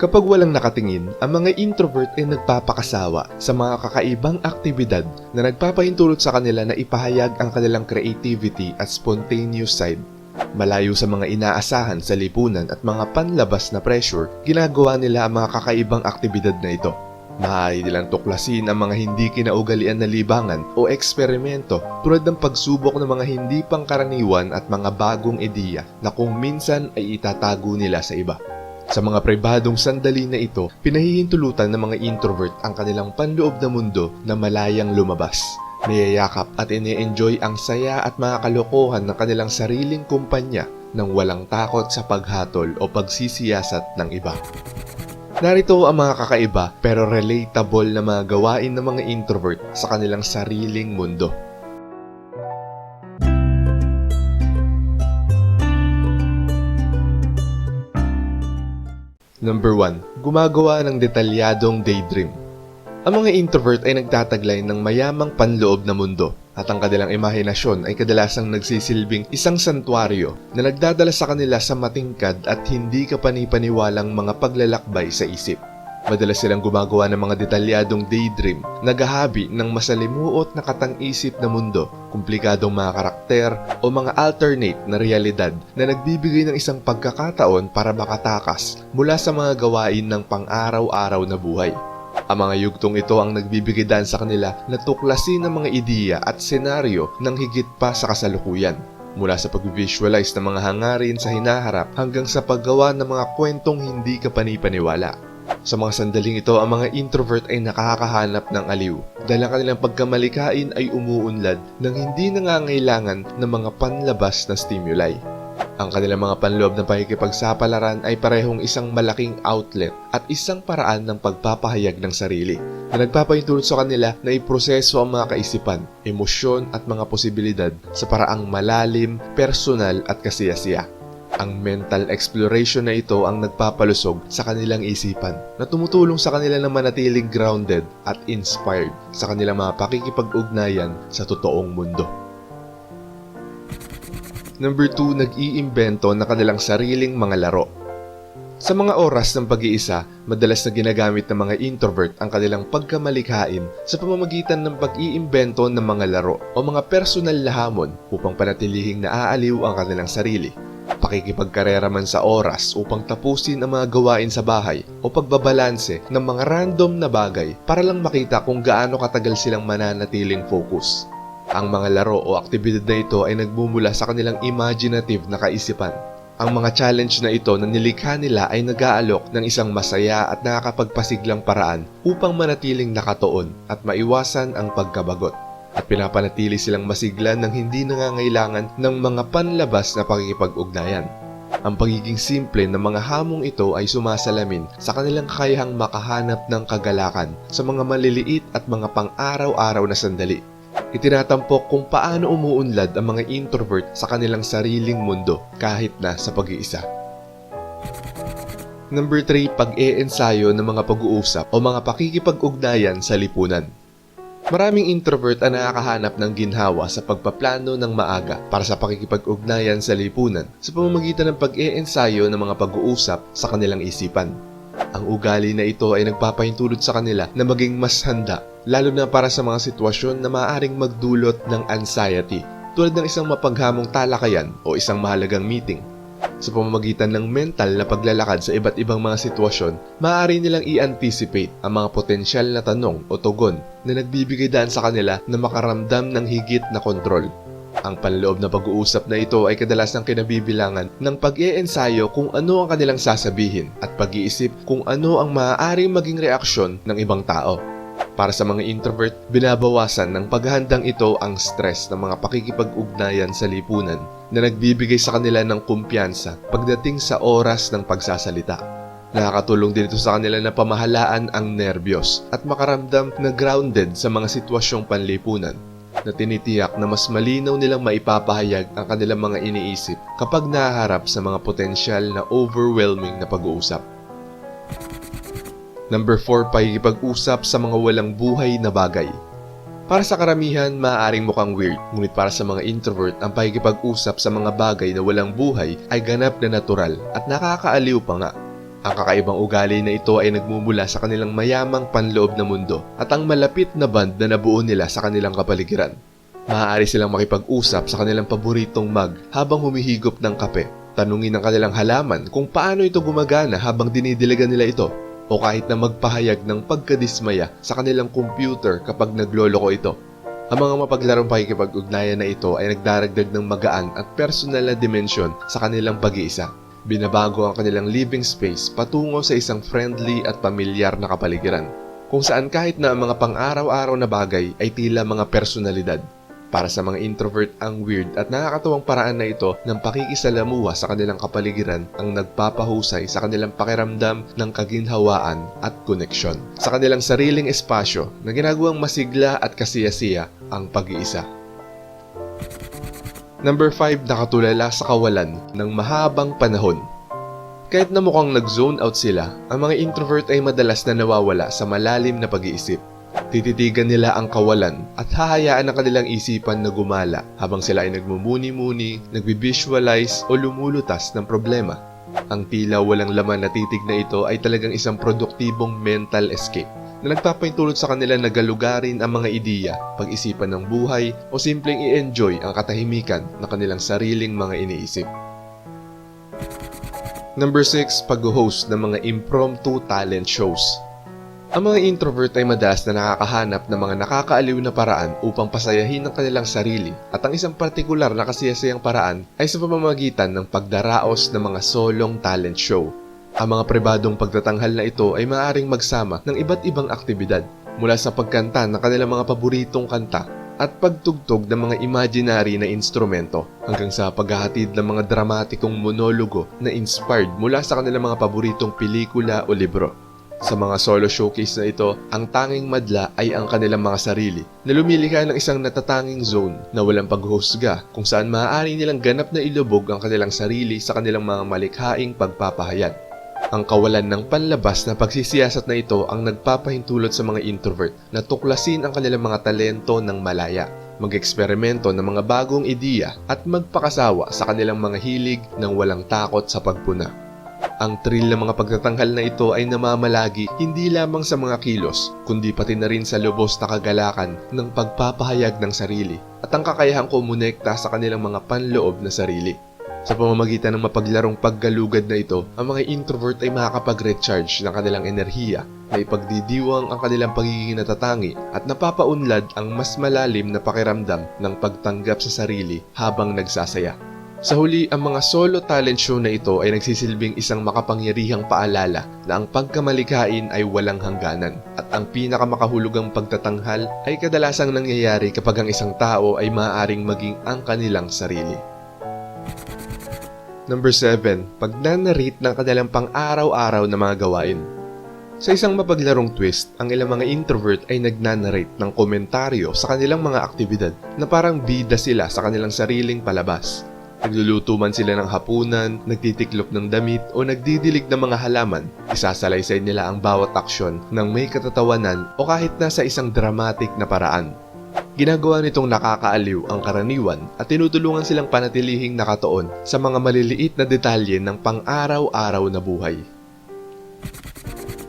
Kapag walang nakatingin, ang mga introvert ay nagpapakasawa sa mga kakaibang aktibidad na nagpapahintulot sa kanila na ipahayag ang kanilang creativity at spontaneous side. Malayo sa mga inaasahan sa lipunan at mga panlabas na pressure, ginagawa nila ang mga kakaibang aktibidad na ito. Maaari nilang tuklasin ang mga hindi kinaugalian na libangan o eksperimento tulad ng pagsubok ng mga hindi pangkaraniwan at mga bagong ideya na kung minsan ay itatago nila sa iba. Sa mga pribadong sandali na ito, pinahihintulutan ng mga introvert ang kanilang panloob na mundo na malayang lumabas. Niyayakap at ini-enjoy ang saya at mga kalokohan ng kanilang sariling kumpanya nang walang takot sa paghatol o pagsisiyasat ng iba. Narito ang mga kakaiba pero relatable na mga gawain ng mga introvert sa kanilang sariling mundo. Number 1. Gumagawa ng detalyadong daydream. Ang mga introvert ay nagtataglay ng mayamang panloob na mundo at ang kanilang imahinasyon ay kadalasang nagsisilbing isang santuaryo na nagdadala sa kanila sa matingkad at hindi kapanipaniwalang mga paglalakbay sa isip. Madalas silang gumagawa ng mga detalyadong daydream, naghahabi ng masalimuot na katang-isip na mundo, komplikadong mga karakter o mga alternate na realidad na nagbibigay ng isang pagkakataon para makatakas mula sa mga gawain ng pang-araw-araw na buhay. Ang mga yugtong ito ang nagbibigay sa kanila na tuklasin ng mga ideya at senaryo ng higit pa sa kasalukuyan. Mula sa pag-visualize ng mga hangarin sa hinaharap hanggang sa paggawa ng mga kwentong hindi kapanipaniwala. Sa mga sandaling ito, ang mga introvert ay nakakahanap ng aliw dahil ang kanilang pagkamalikain ay umuunlad ng hindi nangangailangan ng mga panlabas na stimuli. Ang kanilang mga panloob na pakikipagsapalaran ay parehong isang malaking outlet at isang paraan ng pagpapahayag ng sarili na nagpapahintulot sa kanila na iproseso ang mga kaisipan, emosyon at mga posibilidad sa paraang malalim, personal at kasiyasiya. Ang mental exploration na ito ang nagpapalusog sa kanilang isipan na tumutulong sa kanila na manatiling grounded at inspired sa kanilang mga pakikipag-ugnayan sa totoong mundo. Number 2, nag-iimbento na kanilang sariling mga laro. Sa mga oras ng pag-iisa, madalas na ginagamit ng mga introvert ang kanilang pagkamalikhain sa pamamagitan ng pag-iimbento ng mga laro o mga personal na hamon upang panatilihing naaaliw ang kanilang sarili. Pakikipagkarera man sa oras upang tapusin ang mga gawain sa bahay o pagbabalanse ng mga random na bagay para lang makita kung gaano katagal silang mananatiling focus. Ang mga laro o aktibidad na ito ay nagmumula sa kanilang imaginative na kaisipan. Ang mga challenge na ito na nilikha nila ay nag-aalok ng isang masaya at nakakapagpasiglang paraan upang manatiling nakatoon at maiwasan ang pagkabagot. At pinapanatili silang masigla ng hindi nangangailangan ng mga panlabas na pakikipag-ugnayan. Ang pagiging simple ng mga hamong ito ay sumasalamin sa kanilang kakayahang makahanap ng kagalakan sa mga maliliit at mga pang-araw-araw na sandali Itinatampok kung paano umuunlad ang mga introvert sa kanilang sariling mundo kahit na sa pag-iisa. Number 3, pag-e-ensayo ng mga pag-uusap o mga pakikipag-ugnayan sa lipunan. Maraming introvert ang nakakahanap ng ginhawa sa pagpaplano ng maaga para sa pakikipag-ugnayan sa lipunan sa pamamagitan ng pag-e-ensayo ng mga pag-uusap sa kanilang isipan. Ang ugali na ito ay nagpapahintulot sa kanila na maging mas handa, lalo na para sa mga sitwasyon na maaaring magdulot ng anxiety, tulad ng isang mapaghamong talakayan o isang mahalagang meeting. Sa pamamagitan ng mental na paglalakad sa iba't ibang mga sitwasyon, maaari nilang i-anticipate ang mga potensyal na tanong o tugon na nagbibigay daan sa kanila na makaramdam ng higit na kontrol. Ang panloob na pag-uusap na ito ay kadalasang kinabibilangan ng pag-iensayo kung ano ang kanilang sasabihin at pag-iisip kung ano ang maaaring maging reaksyon ng ibang tao. Para sa mga introvert, binabawasan ng paghahandang ito ang stress ng mga pakikipag-ugnayan sa lipunan na nagbibigay sa kanila ng kumpiyansa pagdating sa oras ng pagsasalita. Nakakatulong din ito sa kanila na pamahalaan ang nerbiyos at makaramdam na grounded sa mga sitwasyong panlipunan na tinitiyak na mas malinaw nilang maipapahayag ang kanilang mga iniisip kapag naharap sa mga potensyal na overwhelming na pag-uusap. Number 4, pakikipag-usap sa mga walang buhay na bagay. Para sa karamihan, maaaring mukhang weird, ngunit para sa mga introvert, ang pakikipag-usap sa mga bagay na walang buhay ay ganap na natural at nakakaaliw pa nga. Ang kakaibang ugali na ito ay nagmumula sa kanilang mayamang panloob na mundo at ang malapit na band na nabuo nila sa kanilang kapaligiran. Maaari silang makipag-usap sa kanilang paboritong mug habang humihigop ng kape. Tanungin ang kanilang halaman kung paano ito gumagana habang dinidiligan nila ito o kahit na magpahayag ng pagkadismaya sa kanilang computer kapag nagloloko ito. Ang mga mapaglarong pakikipag-ugnayan na ito ay nagdaragdag ng magaan at personal na dimensyon sa kanilang pag-iisa. Binabago ang kanilang living space patungo sa isang friendly at pamilyar na kapaligiran, kung saan kahit na ang mga pang-araw-araw na bagay ay tila mga personalidad. Para sa mga introvert, ang weird at nakakatuwang paraan na ito ng pakikisalamuha sa kanilang kapaligiran ang nagpapahusay sa kanilang pakiramdam ng kaginhawaan at koneksyon. Sa kanilang sariling espasyo na ginagawang masigla at kasiyasiya ang pag-iisa. Number 5, nakatulala sa kawalan ng mahabang panahon. Kahit na mukhang nag-zone out sila, ang mga introvert ay madalas na nawawala sa malalim na pag-iisip. Tititigan nila ang kawalan at hahayaan ang kanilang isipan na gumala habang sila ay nagmumuni-muni, nagbi-visualize o lumulutas ng problema. Ang tila walang laman na titig na ito ay talagang isang produktibong mental escape na nagpapahintulot sa kanila na galugarin ang mga ideya, pag-isipan ng buhay o simpleng i-enjoy ang katahimikan na kanilang sariling mga iniisip. Number 6, pag-host ng mga impromptu talent shows. Ang mga introvert ay madalas na nakakahanap ng mga nakakaaliw na paraan upang pasayahin ang kanilang sarili at ang isang partikular na kasiyasayang paraan ay sa pamamagitan ng pagdaraos ng mga solong talent show. Ang mga pribadong pagtatanghal na ito ay maaaring magsama ng iba't ibang aktibidad mula sa pagkanta ng kanilang mga paboritong kanta at pagtugtog ng mga imaginary na instrumento hanggang sa paghahatid ng mga dramatikong monologo na inspired mula sa kanilang mga paboritong pelikula o libro. Sa mga solo showcase na ito, ang tanging madla ay ang kanilang mga sarili na lumilikha ng isang natatanging zone na walang paghusga kung saan maaari nilang ganap na ilubog ang kanilang sarili sa kanilang mga malikhaing pagpapahayag. Ang kawalan ng panlabas na pagsisiyasat na ito ang nagpapahintulot sa mga introvert na tuklasin ang kanilang mga talento ng malaya, mag-eksperimento ng mga bagong ideya at magpakasawa sa kanilang mga hilig ng walang takot sa pagpuna. Ang thrill ng mga pagtatanghal na ito ay namamalagi hindi lamang sa mga kilos, kundi pati na rin sa lubos na kagalakan ng pagpapahayag ng sarili at ang kakayahang kumonekta sa kanilang mga panloob na sarili. Sa pamamagitan ng mapaglarong paggalugad na ito, ang mga introvert ay makakapag-recharge ng kanilang enerhiya na ipagdidiwang ang kanilang pagiging natatangi at napapaunlad ang mas malalim na pakiramdam ng pagtanggap sa sarili habang nagsasaya. Sa huli, ang mga solo talent show na ito ay nagsisilbing isang makapangyarihang paalala na ang pagkamalikhain ay walang hangganan at ang pinakamakahulugang pagtatanghal ay kadalasang nangyayari kapag ang isang tao ay maaaring maging ang kanilang sarili. Number 7. Pagnanarate ng kanilang pang-araw-araw na mga gawain. Sa isang mapaglarong twist, ang ilang mga introvert ay nagnanarate ng komentaryo sa kanilang mga aktibidad na parang bida sila sa kanilang sariling palabas. Nagluluto man sila ng hapunan, nagtitiklop ng damit o nagdidilig ng mga halaman, isasalaysay nila ang bawat aksyon ng may katatawanan o kahit nasa isang dramatic na paraan. Ginagawa nitong nakakaaliw ang karaniwan at tinutulungan silang panatilihing nakatoon sa mga maliliit na detalye ng pang-araw-araw na buhay.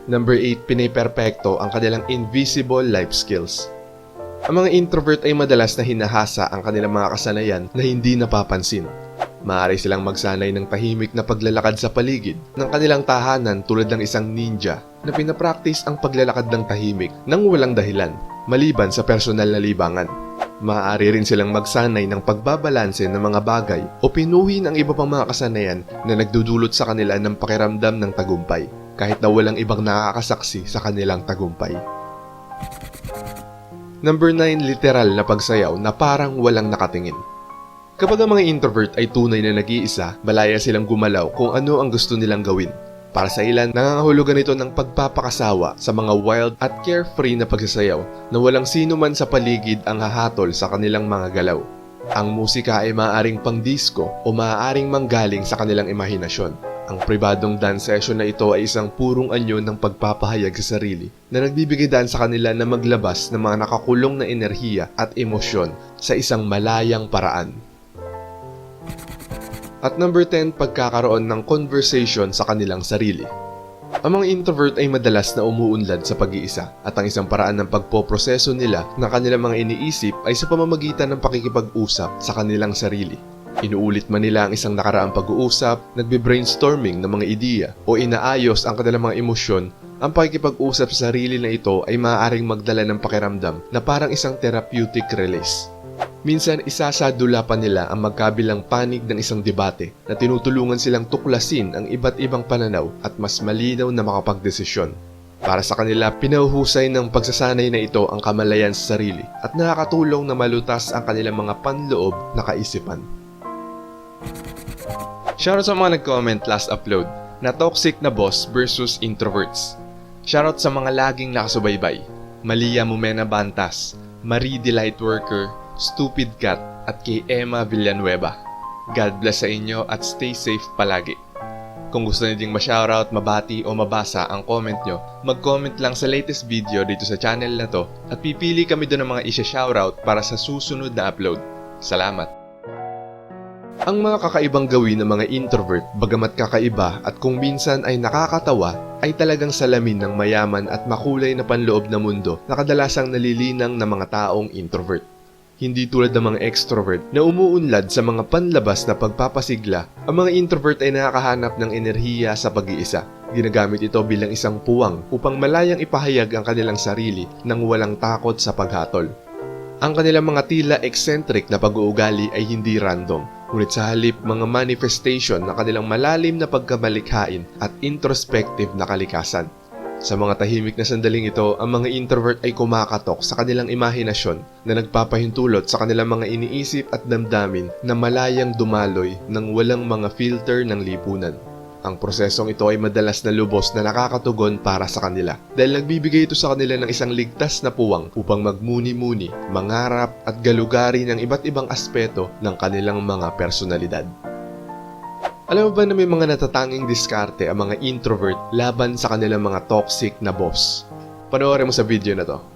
Number 8, piniperpekto ang kanilang invisible life skills. Ang mga introvert ay madalas na hinahasa ang kanilang mga kasanayan na hindi napapansin. Maaari silang magsanay ng tahimik na paglalakad sa paligid ng kanilang tahanan tulad ng isang ninja na pinapraktis ang paglalakad ng tahimik nang walang dahilan, maliban sa personal na libangan. Maaari rin silang magsanay ng pagbabalanse ng mga bagay o pinuhin ang iba pang mga kasanayan na nagdudulot sa kanila ng pakiramdam ng tagumpay, kahit na walang ibang nakakasaksi sa kanilang tagumpay. Number 9, literal na pagsayaw na parang walang nakatingin. Kapag ang mga introvert ay tunay na nag-iisa, malaya silang gumalaw kung ano ang gusto nilang gawin. Para sa ilan, nangangahulugan ito ng pagpapakasawa sa mga wild at carefree na pagsasayaw na walang sino man sa paligid ang hahatol sa kanilang mga galaw. Ang musika ay maaaring pang-disco o maaaring manggaling sa kanilang imahinasyon. Ang pribadong dance session na ito ay isang purong anyo ng pagpapahayag sa sarili na nagbibigay daan sa kanila na maglabas ng mga nakakulong na enerhiya at emosyon sa isang malayang paraan. At number 10, pagkakaroon ng conversation sa kanilang sarili. Ang mga introvert ay madalas na umuunlad sa pag-iisa at ang isang paraan ng pagpoproseso nila ng kanilang mga iniisip ay sa pamamagitan ng pakikipag-usap sa kanilang sarili. Inuulit man nila ang isang nakaraang pag-uusap, nagbe-brainstorming ng mga ideya o inaayos ang kanilang mga emosyon, ang pakikipag-usap sa sarili na ito ay maaaring magdala ng pakiramdam na parang isang therapeutic release. Minsan isasadula pa nila ang magkabilang panig ng isang debate na tinutulungan silang tuklasin ang iba't ibang pananaw at mas malinaw na makapagdesisyon. Para sa kanila, pinauhusay ng pagsasanay na ito ang kamalayan sa sarili at nakakatulong na malutas ang kanilang mga panloob na kaisipan. Shoutout sa mga nag-comment last upload na toxic na boss versus introverts. Shoutout sa mga laging nakasubaybay. Malia Mumena Bantas, Marie Delight Worker, Stupid Cat at kay Emma Villanueva. God bless sa inyo at stay safe palagi. Kung gusto niyo ding ma-shoutout, mabati o mabasa ang comment nyo, mag-comment lang sa latest video dito sa channel na to at pipili kami doon ng mga isya-shoutout para sa susunod na upload. Salamat! Ang mga kakaibang gawin ng mga introvert, bagamat kakaiba at kung minsan ay nakakatawa, ay talagang salamin ng mayaman at makulay na panloob na mundo na kadalasang nalilinang ng mga taong introvert. Hindi tulad ng mga extrovert na umuunlad sa mga panlabas na pagpapasigla, ang mga introvert ay nakakahanap ng enerhiya sa pag-iisa. Ginagamit ito bilang isang puwang upang malayang ipahayag ang kanilang sarili nang walang takot sa paghatol. Ang kanilang mga tila eccentric na pag-uugali ay hindi random, ngunit sa halip mga manifestation ng kanilang malalim na pagkamalikhain at introspective na kalikasan. Sa mga tahimik na sandaling ito, ang mga introvert ay kumakatok sa kanilang imahinasyon na nagpapahintulot sa kanilang mga iniisip at damdamin na malayang dumaloy ng walang mga filter ng lipunan. Ang prosesong ito ay madalas na lubos na nakakatugon para sa kanila dahil nagbibigay ito sa kanila ng isang ligtas na puwang upang magmuni-muni, mangarap at galugari ng iba't ibang aspeto ng kanilang mga personalidad. Alam mo ba na may mga natatanging diskarte ang mga introvert laban sa kanilang mga toxic na boss? Panoorin mo sa video na to.